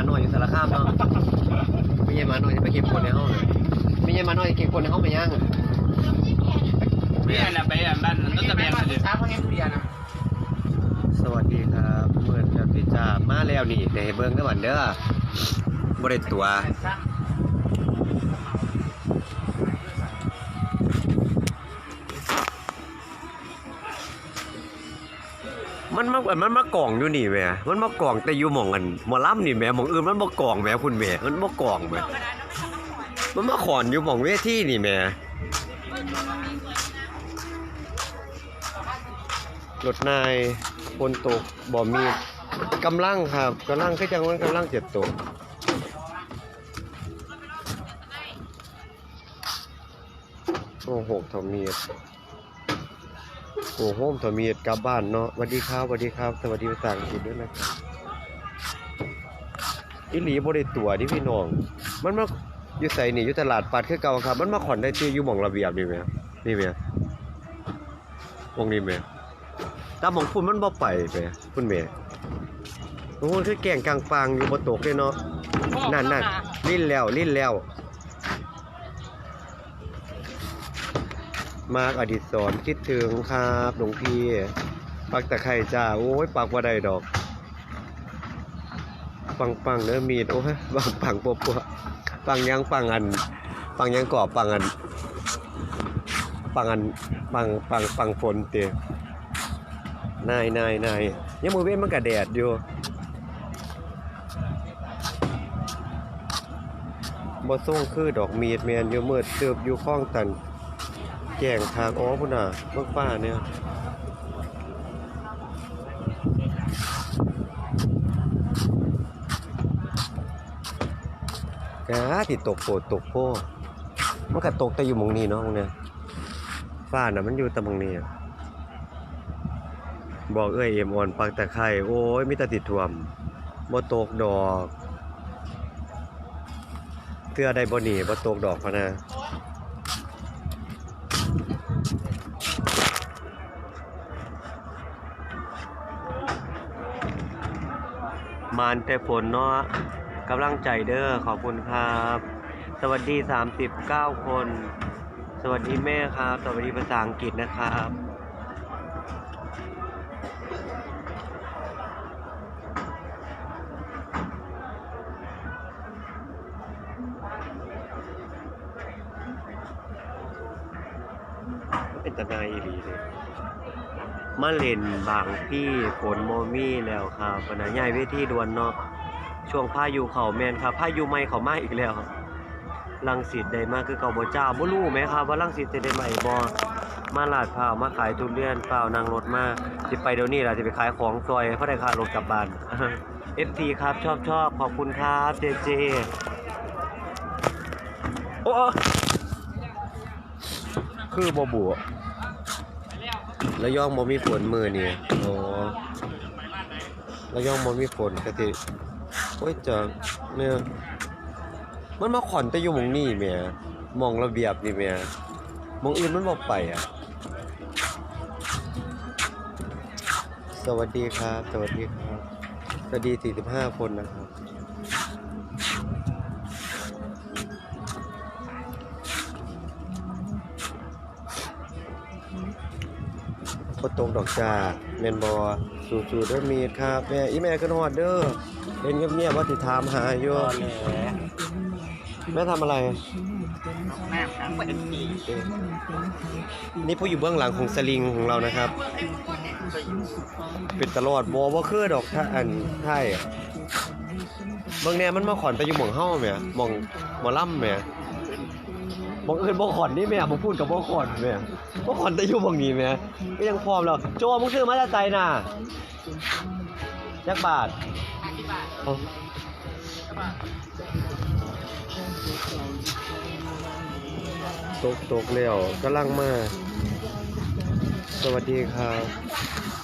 หมาหน่อยอยู่สารคามเนาะมียายหมาหน่อยจะไปเก็บคนในห้องเลยมียายหมาหน่อยจะเก็บคนในห้องไปย่างเบียร์น่ะไปอะบ้านนั่นจะแบงเลยช้าเพราะงั้นเบียร์นะสวัสดีครับเมื่อนกับพี่จ้ามาแล้วนี่แต่ให้เบิ่งกันวันเด้อบริตัว มันมามันมากล่องอยู่นี่แหม่มันมากล่องแต่อยู่หม่องกันหมอลำนี่แหม่หม่องอื่นมันบ่กล่องแหม่คุณแหม่มันบ่กล่องแหม่มันมาขอนอยู่หม่องเวทีนี่แหม่รถนายฝนตกบ่มีกำลังครับกำลังคือจังมันกำลังเจะตกโอ้โหทอมีด อ้โหทอมีดกลับบ้านเนาะสวัสดีครับสวัสดีครับ สวัสดีภาษาอังกฤษด้วยนะครับอีหลีบ่ได้ตัวนี่พี่น้อง มันมาอยู่ใส่นี่อยู่ตลาดปัดคือเก่าครับ มันมาขอนได้ที่อยู่หม่องระเบียบนี่แหมนี่แหมวงนี้แหมตามหม่องพุ่นมันบ่ไปแหมพุ่นแหมโอ้โหคือแก่งกลางปางอยู่บ่ตกเลยเนาะนั่นนั่นลิ้นแล้วลิ้นแล้ว มากอดิศรคิดถึงครับหลวงพี่ปักตะไคร่จ้า โอ้ยปักว่าได้ดอก ปังปังเนื้อมีด โอ้ยปังปังปัวปัวปังยังปังอัน ปังยังกรอบปังอัน ปังอัน ปังปังปังฝนเตะนายนายนายยังมือเว้นมันกะแดดอยู่บ่ส่งคือดอกมีดแมนอยู่มืดเติบอยู่ข้องตัน แก่งทางอ๋อพุ่นน่ะเบิ่งฟ้าเนี่ยกะติตกโปดตกโพมันก็ตกแต่อยู่มองนี้เนาะมองเนี่ยฟ้าน่ะมันอยู่แต่มองนี้บอกเอ้ยเอ็มอ่อนปักตะไคร่โอ้ยมีแต่ติดท่วมบ่ตกดอกเทื่อใดบ่หนีบ่ตกดอกพะนะ มานแต่ฝนเนาะกำลังใจเด้อขอบคุณครับ สวัสดี 39 คน สวัสดีแม่ครับ สวัสดีภาษาอังกฤษนะครับเป็นตะนายอีหลีเลย มาเล่นบางพี่ฝนโมมี่แล้วครับปนะใหญ่เวทีดวนเนาะช่วงพายุเขาแมนครับพายุไม่เขามาอีกแล้วลังสิตได้มากคือเก่าบ่เจ้าบ่รู้ไหมครับ ว่าลังสิตจะได้ใหม่บ่มาลาดพาวมาขายทุเรียนเปล่านั่งรถมาสิไปเดี๋ยวนี้ล่ะสิไปขายของซอยเพราะได้ค่ารถกลับบ้าน FT ครับชอบชอบขอบคุณครับเจเจโอ้คือบ่บัว แล้วย่องบ่มีฝนมือนี่โอ้แล้วย่องบ่มีฝนกะติโอ้ยจังเนี่ยมันมาขอนแต่อยู่หมองนี่แม่หมองระเบียบนี่แม่หมองอื่นมันบ่ไปอะ สวัสดีครับ สวัสดีครับ สวัสดี 45 คนนะครับ บ่ตกดอกจ้าแม่นบ่สู้ๆเด้อมีดครับแม่อีแม่ขึ้นฮอดเด้อเล่นเงียบๆว่าสิถามหาอยู่แม่ทำอะไร แม่ครับเป็นปีนี่ผู้อยู่เบื้องหลังของสลิงของเรานะครับ เป็นตลอดบ่บ่คือดอกถ้าอันไทยอะเบิ่งแน่มันมาขอนไปอยู่หม่องเฮาแหมหม่องหมอลำแหม หม่องอื่นบ่ขอนนี่แหม่บ่พูดกับบ่ขอนแหมบ่ขอนแต่อยู่หม่องนี้แหมก็ยังพร้อมแล้วโจมึงซื้อมาจากไสน่ะจักบาทเอ้าตกตกแล้วกำลังมา สวัสดีครับ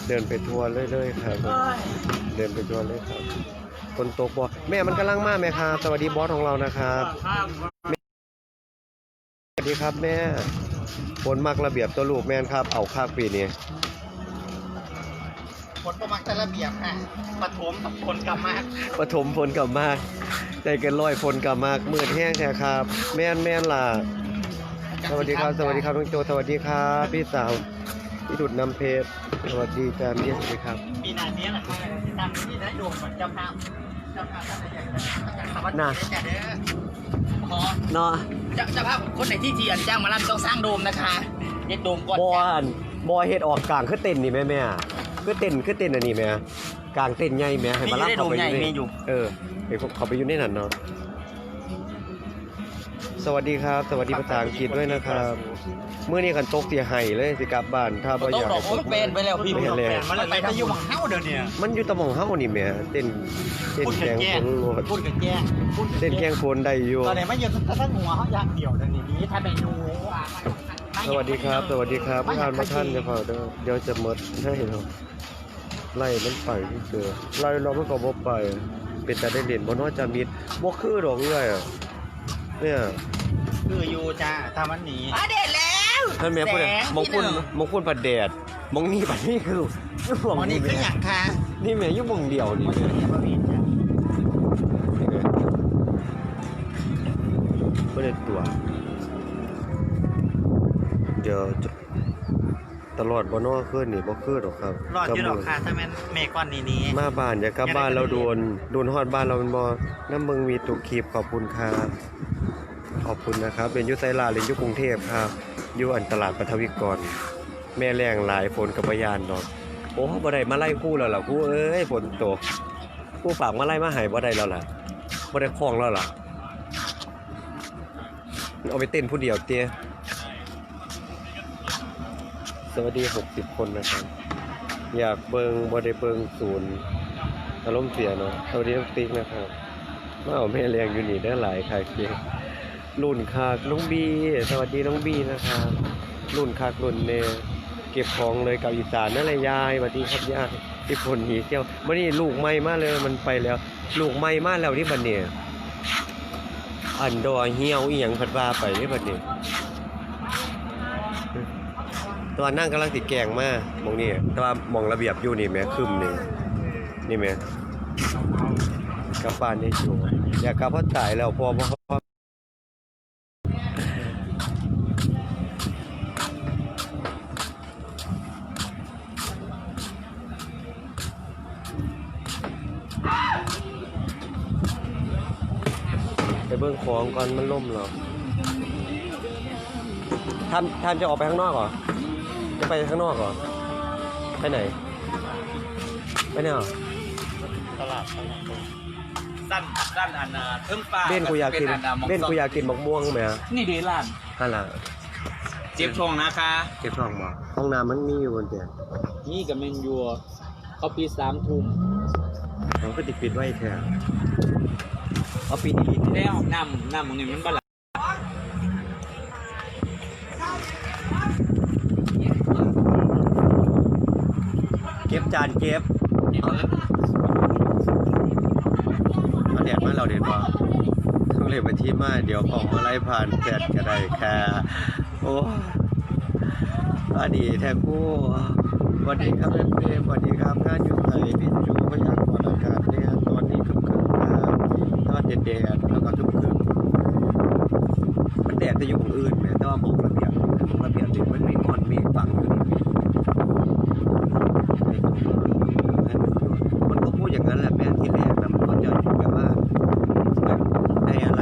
เดินไปทัวร์เรื่อยๆครับ เดินไปทัวร์เลยครับ คนตกบ่แม่มันกำลังมาไหมครับ สวัสดีบอสของเรานะครับสวัส ดีครับแม่ฝนมักระเบียบตัวลูกแม่นครับ เอาคากปีนี้คนประมักแต่ระเบียบค่ะปฐมกับคนกลับมาปฐมฝนกลับมากใจเกันร้อยฝนกลับมากมืดแห้งแท้ครับ แม่นแม่นล่ะสวัสดีครับ สวัสดีครับน้องโจสวัสดีครับพี่สาวพี่ดุดน้ำเพชรสวัสดีจ้าพี่สวัสดีครับ ปีหนาเนี้ยแหละตามที่ได้โดมกับเจ้าภาพเจ้าภาพท่า นใดอยากจะน่ะจัดเด้อพอเนาะเจ้าเจ้าภาพคนไหนที่เทียนจ้างมาล่ำต้องสร้างโดมนะคะเย็ดโดมก่อนบอนบอเฮ็ดออกกลางคือเต้นนี่แม่แม่คือเต้นคือเต้นอันนี้แม่กลางเต้นใหญ่แม่ให้มารับเขาไปอยู่ในเออไปเขาไปอยู่ในนั้นเนาะ สวัสดีครับ สวัสดีภาษาอังกฤษด้วยนะครับเมื่อนี้กันตกเสียหายเลยสิกลับบ้านถ้าบ่ต้อองยากบอกให้ว่าตมันกเป็นไปแล้วพี่ไม่เห็นเลยมันไปทางอยู่หวังเฮ้าเดี๋ยวนี้มันอยู่ตะหมองเฮานี่แหม่เต้นเต้นพูดแกกับงแก้ฝนโลดพูดกับแก้พูดกับเต้นแกงฝนได้อยู่ตอนไหนไม่ยืนถ้าท่านหัวเขาอยากเดี่ยวเดี๋ยวนี้ถ้าไปดูอะสวัสดีครับ สวัสดีครับผู้อ่านมาท่านจะเผาเด้อเดี๋ยวจะหมดให้เนาะไล่มันไปที่เจอไล่เรามันก็บ่ไป เป็นแต่ได้เล่นบ่น้อยจะมิดบ่คือดอกเอื้อยอะ เนี่ยคืออยู่จ้าถ้ามันหนีอะเด็ดแล้วท่านแม่พูดแสงมองคุณที่หนึ่งมองคุณผัดแดดมองนี่บัดนี้คืออยู่หม่องวันนี้นี่คือแม่อย่างค่ะนี่แม่อยู่หม่องเดียวนี่มันแม่คืออย่างบะหมี่จ้ะนี่แม่บ่ได้ตัว เดี๋ยวจะตลอดบ่นอคืนนี่บ่คือดอกครับรอดอยู่ดอกค่ะถ้าแม่นเมก้อนนี้นี้มาบ้านอย่ากลับบ้านเราโดนโดนฮอดบ้านเราเป็นบ่น้ำมึงมีตุกคลิปขอบคุณครับ ขอบคุณนะครับเป็นยุไซลาเรียนยุกรุงเทพครับอยู่อันตลาดปฐวิกร แม่แรงหลายฝนกับพยานดอกโอ้บ่ได้มาไล่คู่แล้วล่ะคู่เอ้ยฝนตกคู่ฝากมาไล่มาให้บ่ได้แล้วล่ะบ่ได้คล้องแล้วล่ะเอาไปเต้นผู้เดียวเตี้ยสวัสดี60คนนะครับ อยากเบิงบ่ได้เบิงศูนย์อารมณ์เสียเนาะสวัสดีน้องติ๊กนะครับมาเอาแม่แรงอยู่นี่ได้หลายค่ะเกีย รุ่นคากน้องบี สวัสดีน้องบีนะครับรุ่นคากรุ่นเนเก็บของเลยกับอีสานนั่นแหละยายสวัสดีครับยายที่คนหนีเที่ยวมื่อนี้ลูกใหม่มาเลยมันไปแล้ว ลูกใหม่มาแล้วที่บัดเนี่ยอันดอเหี่ยวอีหยังพัดว่าไปที่บัดเนี่ยตัวานั่งกำลังติดแกงมากมองนี่ต่ว่ามองระเบียบอยู่นี่แหม่คึมนี่นี่แหม่กลับบ้านได้อยู่อยากกลับพราะตายแล้วพอพอ ของก่อนมันล่มหรอท่านท่านจะออกไปข้างนอกเหรอ จะไปข้างนอกเหรอ ไปไหน ไปไหนเหรอตลาดสั้นสั้นอันน่ะเพิ่งปลาเบ้นกูอยากกินเบ้นกูอยากกินมะม่วงไหมอะนี่เดีร้านนั่นล่ะเจี๊ยบชงนะคะเก็บช่องบ่ห้องน้ำมันมีอยู่บนเตียงนี่กับเมนยูเขาปีสามทุ่มเขาก็ติดปิดไว้แท้ เอาปิดอีกแล้วน้ำน้ำตรงนี้มันบ้าละเก็บจานเก็บเอาแดดมาเราเด็ดบ่ต้องเลยไปที่มาเดี๋ยวของมาไล่ผ่านแฟดก็ได้ค่ะ โอ้อดีแท้กู้สวัสดีครับเพื่อนเพื่อนสวัสดีครับงานอยู่ไหนพี่จูพยากรณ์อากาศเนี่ยตอนนี้คึมคึมครับ ตอนแดดแล้วก็คึมคึมมันแดดจะอยู่ของอื่นไหมแต่ว่าผมระเบียบผมระเบียบเนี่ยมันมีก้อนมฆฝังอยู่มันก็พูดอย่างนั้นแหละแม่ที่แรกนะมันก็จะแบบว่าแบบในอะไร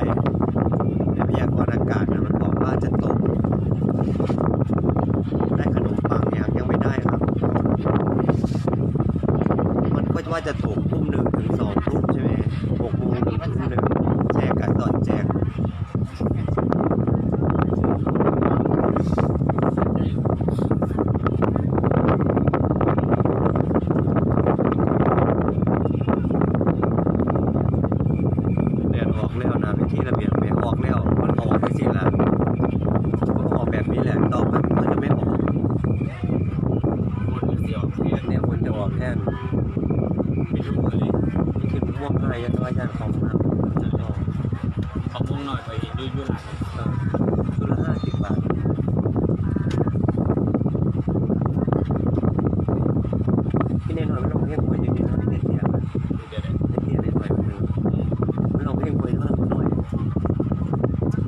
ในพยากรณ์อากาศนะมันบอกว่าจะตกได้ขนมปังยังยังไม่ได้ครับ มันก็ว่าจะตกทุ่มหนึ่งถึงสองทุ่มใช่ไหมหกโมงถึงทุ่มหนึ่ง แจกกันตอนแจก แดดออกแล้วนะเป็นที่ระเบียบไม่ออกแล้ว มันออกไปสิละมันออกแบบนี้แหละต่อไปมันก็จะไม่ออก นี่คือม่วงง่ายยันน้อยยันของมากต่อ ขอบคุณ หน่อยไปเห็นยูยูหลาน เออชุดละห้าสิบบาทพี่เนยหน่อยไม่ลองเพลงมวยนิดนึงนะที่เสียง เดี๋ยว เสียงได้หน่อยนึงไม่ลองเพลงมวยมากหน่อย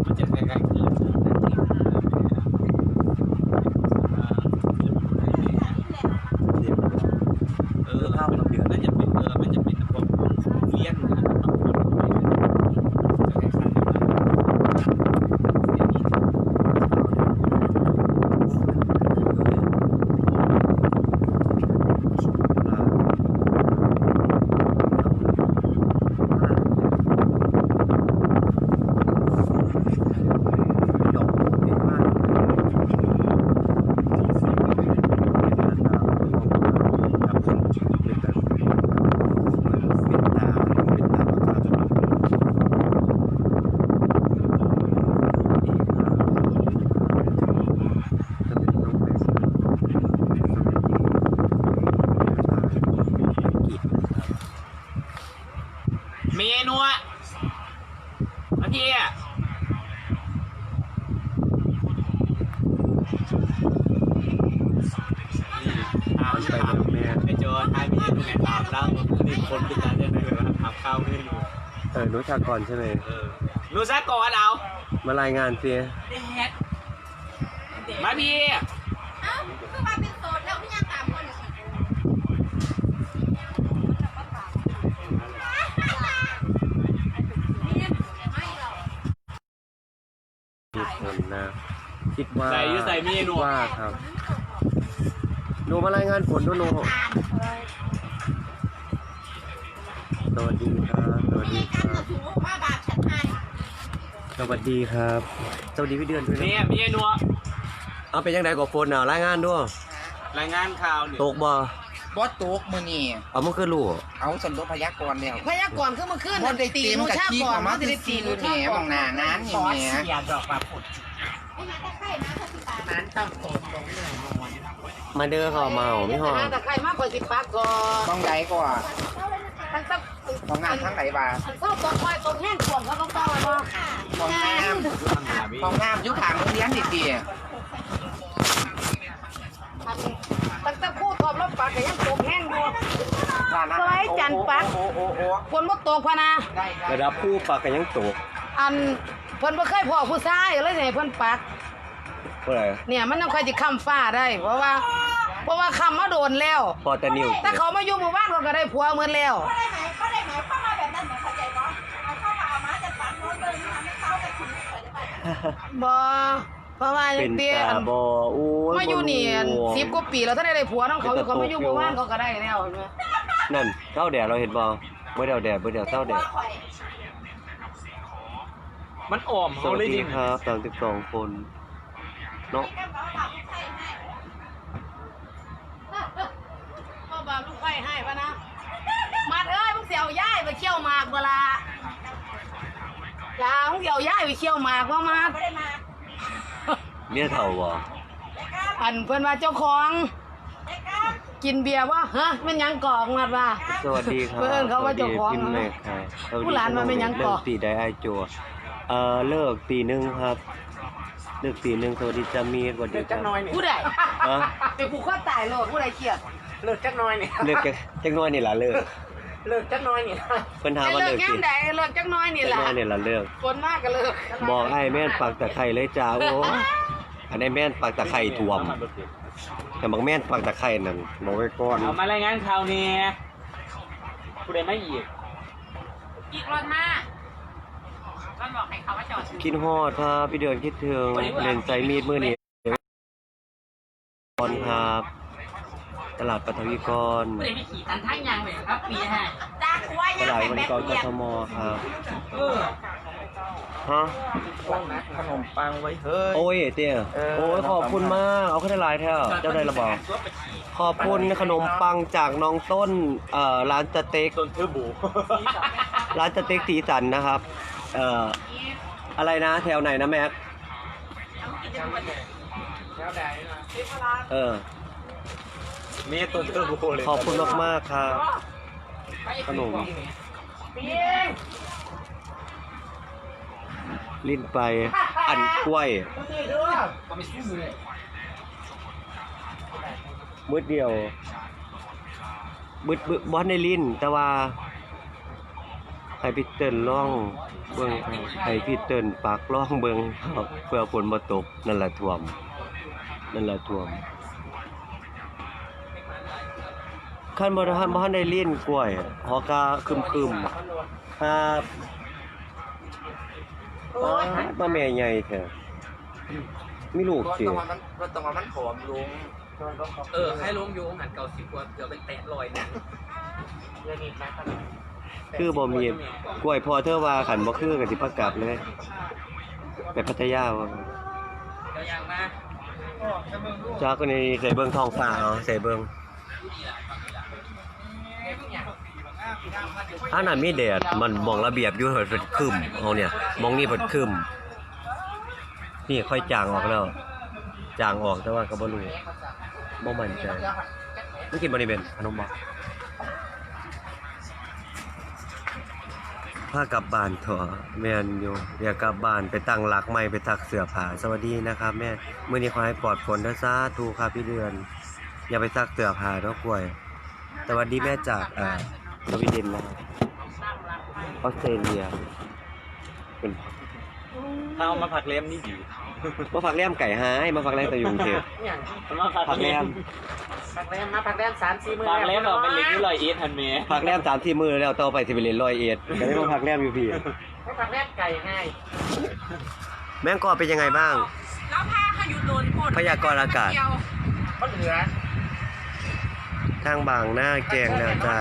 มันจะใกล้ๆคืน เสียง เออภาพมันเดือดน่าจะเป็นเออมันจะเป็นพวกเลี้ยนนะบางคนจะคล้ายๆกัน เมนูอะมาพี่อะถามถามไอโจทายพี่ดูไงถามตั้งมีคนพิจารณาได้เลยว่าทำข้าวไม่รู้เออนุชากรใช่ไหมเออรู้ซะก่อนเอามารายงานสิมาพี่ เอ้าคือมาเป็นโสดแล้วพี่ยังตามคนอีกนี่ไม่หรอก มีคนนะ คิดว่าใส่อยูใส่เมนูว่าครับหนูมารายงานผลด้วยหนูสวัสดีครับสวัสดีครับถูกว่าบาปฉันให้สวัสดีครับสวัสดีพี่เดือนด้วยเนี่นะยเมนูเอาเป็นยังไงกับฝนอะรายงานด้วยรายงานข่าวเนี่ย ตกบ่ บอสตกมือนี่เอามันคือรู้เอาสำรวจพยากรณ์แล้วพยากรณ์ขึ้นมาขึ้นบอสได้ตีเต็มนูกับชาที่ก่อขนองมามาตีตีตีตีนูแหชาน่ก่มออนงหน้างานอย่างเงี้ยดอกมาผุดนั้นต้องโตมาเด้อเขาเมาไม่หอแต่ใครมากกว่าสิบปากก่อนต้องใหญ่กว่าทั้งตั้งของงานทั้งไหนบ้าอันเข้าตัวควายตัวแห้งขวงเขาต้องต้องอะไรบ้างของงามของงามอยุคหางโรงเรียนดีดี ตั้งแต่พูดทอมรถ ปากแต่ยังตกแห้งอยู่ร้านอาสหารวยจันปักโอ้โอ้โอ้ฝนบ่ตกพะนะได้ได้ระดับผู้ปากกันยังตกอันเพิ่นบ่เคยพอผู้ชายเลยสิให้เพิ่นปัก เพื่ออะไรเนี่ยมันต้องค่อยสิค้ำฟ้าได้ เพราะว่า เพราะว่าค้ำมาโดนแล้ว พอแต่นิวถ้าเขามาอยู่หมู่บ้านเขาก็ได้ผัวเหมือนแล้วบ่เพราะว่าเป็นเตี้ยตาอันบอโอ้ยมาอยู่นี่บ่รู้สิบกว่าปีแล้วถ้าได้ได้ผัวน้องเขาเป็นเขาตะโตมาอยู่หมู่บ้านเขาก็ได้แล้วเห็นไหมนั่นเต้าแดดเราเห็นบ่เมื่อเดาแดดเมื่อเดาเต้าแดดมันอ่อมสเขาวัสเลยดีจริงครับสามสิบสองคนเนาะก็บาลูกไฟให้ปะนะมาเอ้ยมึงเสียวย่ายไปเคี่ยวหมากเวลาลามึงเสียวย่ายไปเคี่ยวหมากว่ามา เมียเถ่าบ่อันเพิ่นว่าเจ้าของ กินเบียร์ว่าฮะแม่นหยังกอกมาว่า สวัสดีครับเพิ่นเขาว่าเจ้าของสวัสดีพี่แม่ครับสวัสดีผู้หลานมาเป็นหยังก่เลิอกตีได้ไอจัวเอ่อเลิกตีหนึ่งครับ เลิกตีหนึ่งสวัสดีจามีสวัสดีครับผู้ใดฮะไปผูกข้อตายโลดผู้ใดเครียดเลิกจักหน้อยนี่เลิกจักจักหน้อยนี่ล่ะเลิกเลิกจักหน้อยนี่เพิ่นถามไอ้ว่าเลิเลิกกยัตีงใดเลิกจักหน้อยนี่จักล่ะหน้อยนี่ล่ะเลิก คนมากก็เลิกบอกไอ้แม่นปักตะไคร้เลยจ้าโอ้ อันนี้แม่นปักตะไคร้ท่วม แต่บางแม่นปักตะไคร้นั่นบอกไว้ก่อนเอามารายงานข่าวเนี่ยผู้ใดไม่อีกอีกรถมามันบอกให้เขามาจอดคิดฮอดพาพี่เดือนคิดถึงเล่นใจมีดมื้อนี้ก่อนครับ ตลาดปฐวีกรผู้ใดไม่ขี่ทันทั้งยังเลยครับปีฮะจ้าคุยตลาดวันกรกทมครับเออ ฮะขนมปังไว้เฮ้ย โอ้ยเตี้ยเออโอ้ยขอบคุณมาก เอาขึ้นได้หลายแท้เจ้าได้ระบอกขอบคุณขนมปังจากน้องต้นเอ่อร้านสเต็กต้นเทอร์โบูร้านสเต็กสีสันนะครับ เอ่ออะไรนะแถวไหนนะแม็กเออมีต้นเทอร์โบูเลยขอบคุณมากๆครับขนมเปียง ลิ้นไปอันกล้วยมาสิเด้อก็ไม่สู้เลยมืดเดียวมืดมืดบอสในลิ้น แต่ว่าให้พี่เติ้นล่องเบิ่งให้พี่เติ้นปากล่องเบิ่งเพื่อฝนบ่ตกนั่นแหละท่วม นั่นแหละท่วมคันบ่ทันบ่ทันได้ลิ้นกล้วยหอกาคึมๆครับโอ้ยมาแม่ใหญ่แท้มีลูกรถสิตรงมันรถตรงมันผอมลุงเออ ให้ลงโยงหันเก่าสิบกว่าเกือบเป็นแตะลอยเนี่ยเรื่องนี้นะคือบ่มีกล้วยพอเธอว่าขันบ่คือก็สิประกลับเลยไปพัทยาว่าเดี๋ยวยังมาจ้าก็นี่ใส่เบิ่งท้องฟ้าเอาใส่เบิ่ง ถ้านั้นมีแดดมันมองระเบียบอยู่เพิ่นครึมเอาเนี่ยมองนี่เพิ่นครึมนี่ค่อยจางออกแล้วจางออกแต่ว่าก็บ่รู้บ่มั่นใจไมึงกินบ่นี่เป็นขนมบ่พากลับบ้านเถอะแม่นอยู่อยากกลับบ้านไปตั้งหลักใหม่ไปทักเสื้อผ้าสวัสดีนะครับแม่เมื้อนี้ขอให้ปลอดฝนเด้อสาธุครับพี่เดือน อย่าไปซักเสื้อผ้าเนาะกล้วยสวัสดีแม่จากอ่า สวีเดนนะครับออสเตรเลียเป็นถ้าเอามาผักเล็มนี่ดีมาฝากแรมไก่หายมาฝากแรมแต่อยู่กรุงเทพอย่างมาผักฝากแรมผักแรมมาผักแรมสามสี่หมื่นผักเล็มเราเป็นเล็กที่ลอยอีททันเมฝากแรมสามที่มือแล้วต่อไปสิไปเรียนร้อยเอ็ดก็ได้มาฝากแรมอยู่พี่ให้ผักแรมไก่ให้แม่งก็เป็นยังไงบ้าง แล้วผ้าขยุดโดนกดพยากรณ์อากาศเดียวก็เหลือทางบางหน้าแกงแล้วจ้า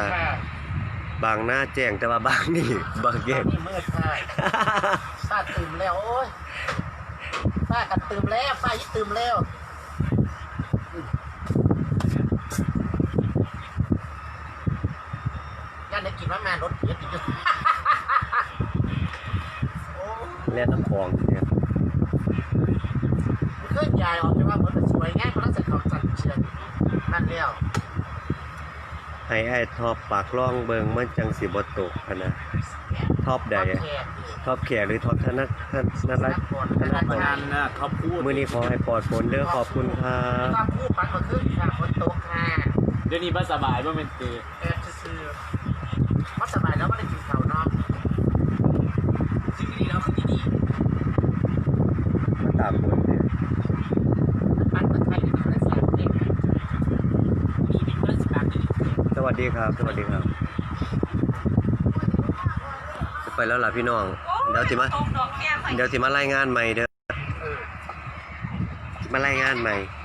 บางหน้าแจงแต่ว่าบางนี่ บางแกงนี่มืดค่ะป้าตื่มแล้วโอ้ยป้ากัดตื่มแล้วป้ายิ่ตื่มแล้วยันได้กินว่ามารถเยอะอยู่แล่น้ำคลองเนี่ยเคลื่อนย้ายออกจากว่าเหมือนมันสวยง่ายเพราะนักเสร็จของจันเชียนนั่นแล้ว ให้ไอ้ท็อปปากร่องเบิงมันจังสิบ่ตกพะนะท็อปใดอะท็อปแขกหรือท็อปธนักธนักรักธนพรงานน่ะเขาพูดมื้อนี้ขอให้ปลอดฝนเด้อขอบคุณครับก็พูดปันมาขึ้นค่ะฝนตกค่ะเดี๋ยวนี้บ้าสบายว่าเป็นตือแอบซื้อว่าสบายแล้วไม่ได้กินเขาวเนาะ สิ่งดีแล้วคือดี มาตามฝนเนี่ย ปันมาไทยนี่มันได้แสนเอง ดีดีก็สิบาทดี ส วัสดีครับ สวัสดีครับ จะไปแล้วล่ะพี่น้อง เดี๋ยวสิมาตกดอกแก้มใส่เดี๋ยวสิมารายงานใหม่เด้อมารายงานใหม่เ